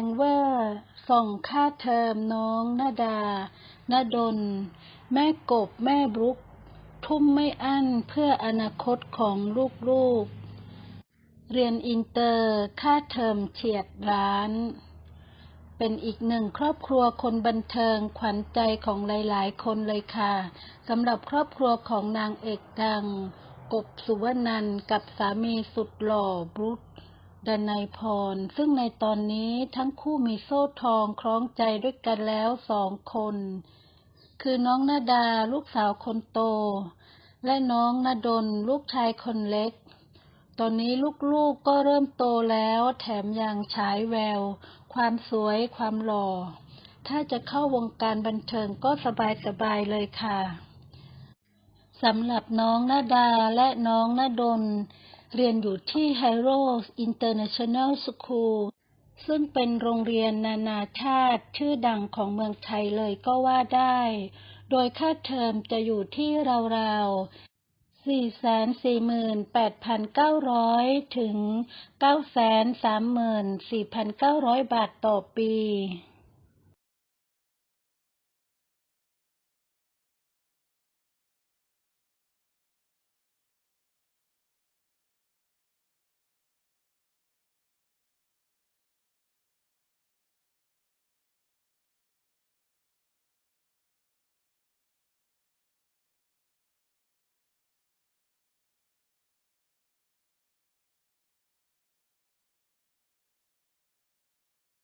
งเวอร์ ส่งค่าเทอมน้องนาดานาดลแม่กบแม่บรุก ทุ่มไม่อั้นเพื่ออนาคตของลูกๆ เรียนอินเตอร์ค่าเทอมเฉียดล้าน เป็นอีกหนึ่งครอบครัวคนบันเทิงขวัญใจของหลายๆ คนเลยค่ะสำหรับครอบครัวของนางเอกดัง กบสุวรรณันกับสามีสุดหล่อบรุษ ดนัยพร ซึ่งในตอนนี้ทั้งคู่มีโซ่ทองคล้องใจด้วยกันแล้วสองคน คือน้องนาดาลูกสาวคนโต และน้องนาดลลูกชายคนเล็ก ตอนนี้ลูกๆก็เริ่มโตแล้วแถมยังฉายแวว ความสวยความหล่อ ถ้าจะเข้าวงการบันเทิงก็สบายๆเลยค่ะสำหรับน้องนาดาและน้องนาดล เรียนอยู่ที่ Heroes International School ซึ่งเป็นโรงเรียนนานาชาติชื่อดังของเมืองไทยเลยก็ว่าได้ โดยค่าเทอมจะอยู่ที่ราวๆ 448,900 ถึง 934,900 บาทต่อปี